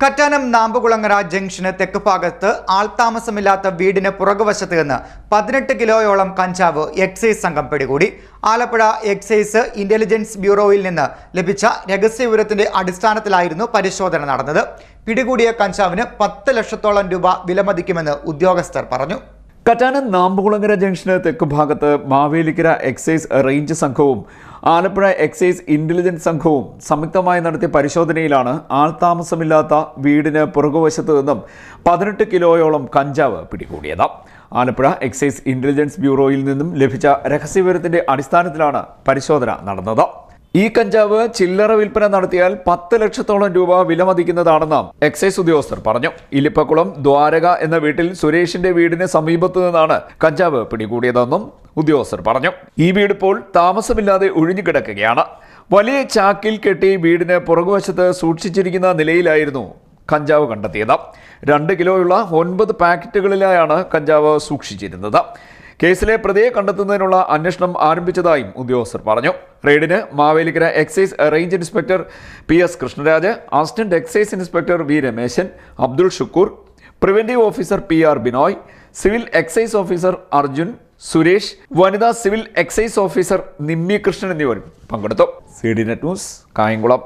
Kattanam നാമ്പകുളങ്ങര junction തെക്ക് ഭാഗത്ത് ആൾതാമസമില്ലാത്ത വീടിന് പുറകുവശത്ത് നിന്ന് പതിനെട്ട് കിലോയോളം കഞ്ചാവ് എക്സൈസ് സംഘം പിടികൂടി. ആലപ്പുഴ എക്സൈസ് ഇന്റലിജൻസ് ബ്യൂറോയിൽ നിന്ന് ലഭിച്ച രഹസ്യവിവരത്തിന്റെ അടിസ്ഥാനത്തിലായിരുന്നു പരിശോധന നടന്നത്. പിടികൂടിയ കഞ്ചാവിന് പത്ത് ലക്ഷത്തോളം രൂപ വിലമതിക്കുമെന്ന് ഉദ്യോഗസ്ഥർ പറഞ്ഞു. കറ്റാനം നാമ്പുകുളങ്ങര ജംഗ്ഷന് തെക്ക് ഭാഗത്ത് മാവേലിക്കര എക്സൈസ് റേഞ്ച് സംഘവും ആലപ്പുഴ എക്സൈസ് ഇന്റലിജൻസ് സംഘവും സംയുക്തമായി നടത്തിയ പരിശോധനയിലാണ് ആൾതാമസമില്ലാത്ത വീടിന് പുറകുവശത്തു നിന്നും പതിനെട്ട് കിലോയോളം കഞ്ചാവ് പിടികൂടിയത്. ആലപ്പുഴ എക്സൈസ് ഇന്റലിജൻസ് ബ്യൂറോയിൽ നിന്നും ലഭിച്ച രഹസ്യവിവരത്തിന്റെ അടിസ്ഥാനത്തിലാണ് പരിശോധന നടന്നത്. ഈ കഞ്ചാവ് ചില്ലറ വിൽപ്പന നടത്തിയാൽ പത്ത് ലക്ഷത്തോളം രൂപ വിലമതിക്കുന്നതാണെന്ന് എക്സൈസ് ഉദ്യോഗസ്ഥർ പറഞ്ഞു. ഇലിപ്പക്കുളം ദ്വാരക എന്ന വീട്ടിൽ സുരേഷിന്റെ വീടിന് സമീപത്തു നിന്നാണ് കഞ്ചാവ് പിടികൂടിയതെന്നും ഉദ്യോഗസ്ഥർ പറഞ്ഞു. ഈ വീട് ഇപ്പോൾ താമസമില്ലാതെ ഒഴിഞ്ഞു കിടക്കുകയാണ്. വലിയ ചാക്കിൽ കെട്ടി വീടിന് പുറകുവശത്ത് സൂക്ഷിച്ചിരിക്കുന്ന നിലയിലായിരുന്നു കഞ്ചാവ് കണ്ടെത്തിയത്. രണ്ട് കിലോയുള്ള ഒൻപത് പാക്കറ്റുകളിലായാണ് കഞ്ചാവ് സൂക്ഷിച്ചിരുന്നത്. കേസിലെ പ്രതിയെ കണ്ടെത്തുന്നതിനുള്ള അന്വേഷണം ആരംഭിച്ചതായും ഉദ്യോഗസ്ഥർ പറഞ്ഞു. റെയ്ഡിന് Mavelikkara excise range inspector P S Krishnaraj assistant excise inspector V Rameshan Abdul Shukkoor preventive officer P R Binoy civil excise officer Arjun Suresh വനിതാ civil excise officer Nimmi Krishnan എന്നിവരും പങ്കെടുത്തു. C D net news Kayamkulam.